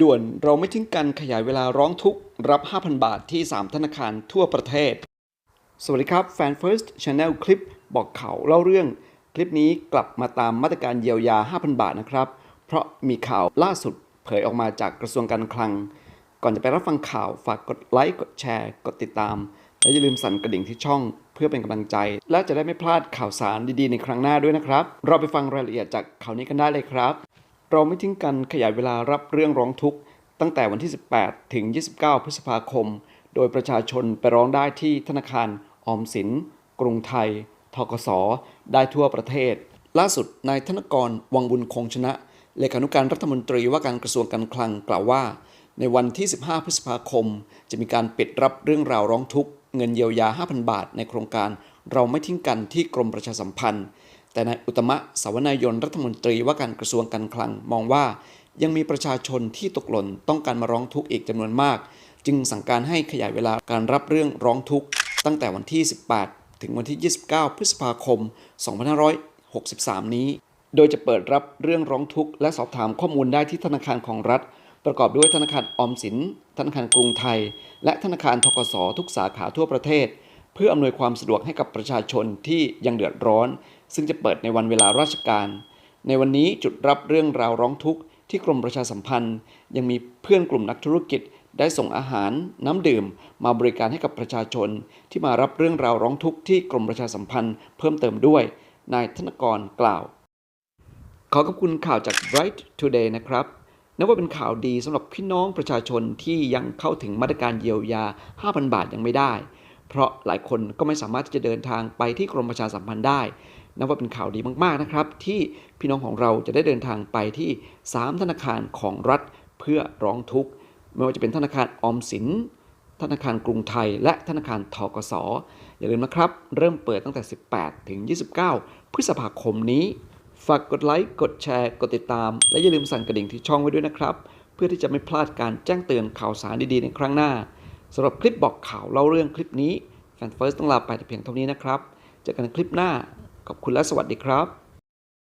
ด่วนเราไม่ทิ้งกันขยายเวลาร้องทุกข์รับ 5,000 บาทที่ 3 ธนาคารทั่วประเทศ สวัสดีครับแฟน First Channel คลิปบอกข่าวเล่าเรื่อง คลิปนี้กลับมาตามมาตรการเยียวยา 5,000 บาทนะครับ เพราะมีข่าวล่าสุดเผยออกมาจากกระทรวงการคลัง ก่อนจะไปรับฟังข่าวฝากกดไลค์กดแชร์ กดติดตาม และอย่าลืมสั่นกระดิ่งที่ช่อง เพื่อเป็นกำลังใจ และจะได้ไม่พลาดข่าวสารดีๆ ในครั้งหน้าด้วยนะครับ เราไปฟังรายละเอียดจากข่าวนี้กันได้เลยครับ เราไม่ทิ้งกันขยายเวลารับเรื่องร้องทุกข์ ตั้งแต่วันที่ 18 ถึง 29 พฤษภาคม โดยประชาชนไปร้องได้ที่ธนาคารออมสิน กรุงไทย ทกส ได้ทั่วประเทศ ล่าสุดนายธนกรวังบุญคงชนะ เลขานุการรัฐมนตรีว่าการกระทรวงการคลังกล่าวว่า ในวันที่ 15 พฤษภาคม จะมีการปิดรับเรื่องราวร้องทุกข์เงินเยียวยา 5,000 บาท ในโครงการเราไม่ทิ้งกันที่กรมประชาสัมพันธ์ แต่นายอุตมะสาวนายนรัฐมนตรีว่าการกระทรวงการคลังมองว่า ยังมีประชาชนที่ตกหล่นต้องการมาร้องทุกข์อีกจำนวนมาก จึงสั่งการให้ขยายเวลาการรับเรื่องร้องทุกข์ตั้งแต่วันที่ 18 ถึงวันที่ 29 พฤษภาคม 2563 นี้ โดยจะเปิดรับเรื่องร้องทุกข์และสอบถามข้อมูลได้ที่ธนาคารของรัฐ ประกอบด้วยธนาคารออมสิน ธนาคารกรุงไทย และธนาคารทกสทุกสาขาทั่วประเทศ เพื่ออำนวยความสะดวกให้กับประชาชนที่ยังเดือดร้อน ซึ่งจะเปิดในวันเวลาราชการ ในวันนี้จุดรับเรื่องราวร้องทุกข์ที่กรมประชาสัมพันธ์ ยังมีเพื่อนกลุ่มนักธุรกิจ ได้ส่งอาหาร น้ำดื่ม มาบริการให้กับประชาชน ที่มารับเรื่องราวร้องทุกข์ที่กรมประชาสัมพันธ์เพิ่มเติมด้วย นายธนกรกล่าว ขอขอบคุณข่าวจาก Bright Today นะครับนับว่าเป็นข่าวดีสำหรับพี่น้องประชาชนที่ยังเข้าถึงมาตรการเยียวยา 5,000 บาทยังไม่ได้ เพราะหลายคนก็ไม่สามารถที่จะเดินทางไปที่กรมประชาสัมพันธ์ได้ นับว่าเป็นข่าวดีมากๆนะครับ ที่พี่น้องของเราจะได้เดินทางไปที่ 3 ธนาคารของรัฐเพื่อร้องทุกข์ไม่ว่าจะเป็นธนาคารออมสิน ธนาคารกรุงไทย และธนาคารทกสอย่าลืมนะครับ เริ่มเปิดตั้งแต่ 18 ถึง 29 พฤษภาคมนี้ ฝากกดไลค์กดแชร์ กดติดตาม และอย่าลืมสั่นกระดิ่งที่ช่องไว้ด้วยนะครับ เพื่อที่จะไม่พลาดการแจ้งเตือนข่าวสารดีๆในครั้งหน้าสำหรับคลิปบอกข่าวเล่าเรื่องคลิปนี้แฟนเฟิร์สต้องลาไปแต่เพียงเท่านี้นะครับเจอกันในคลิปหน้า ขอบคุณและสวัสดีครับ